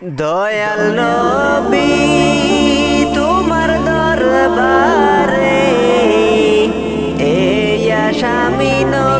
দয়াল নবী তোমার দরবারে এই আসামি নবী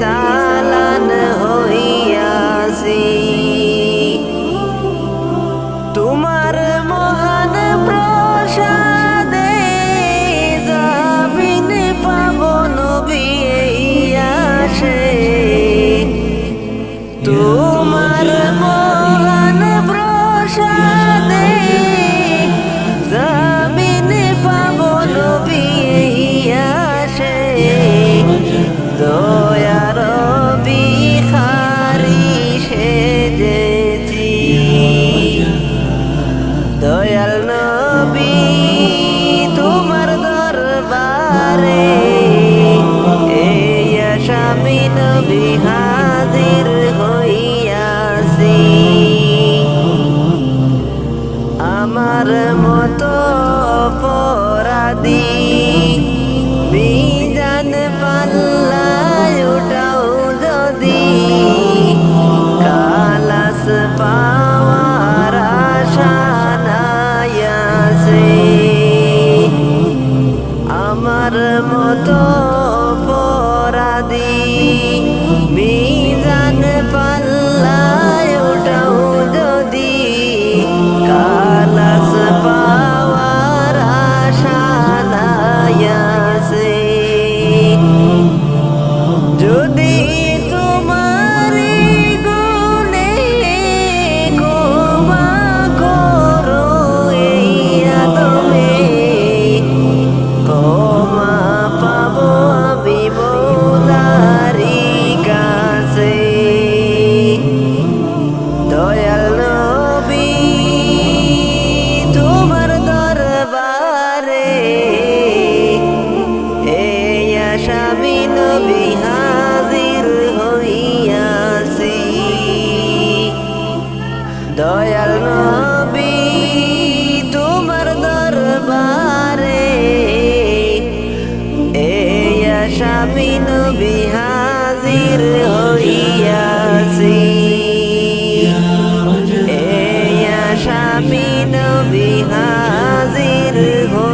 সালান হইয়াছি। তোমার আমি হাজির হইয়াছি। দয়াল নবী, তোমার দরবারে এই আসামি নবী হাজির হইয়াছি। এই আসামি নবী হাজির হই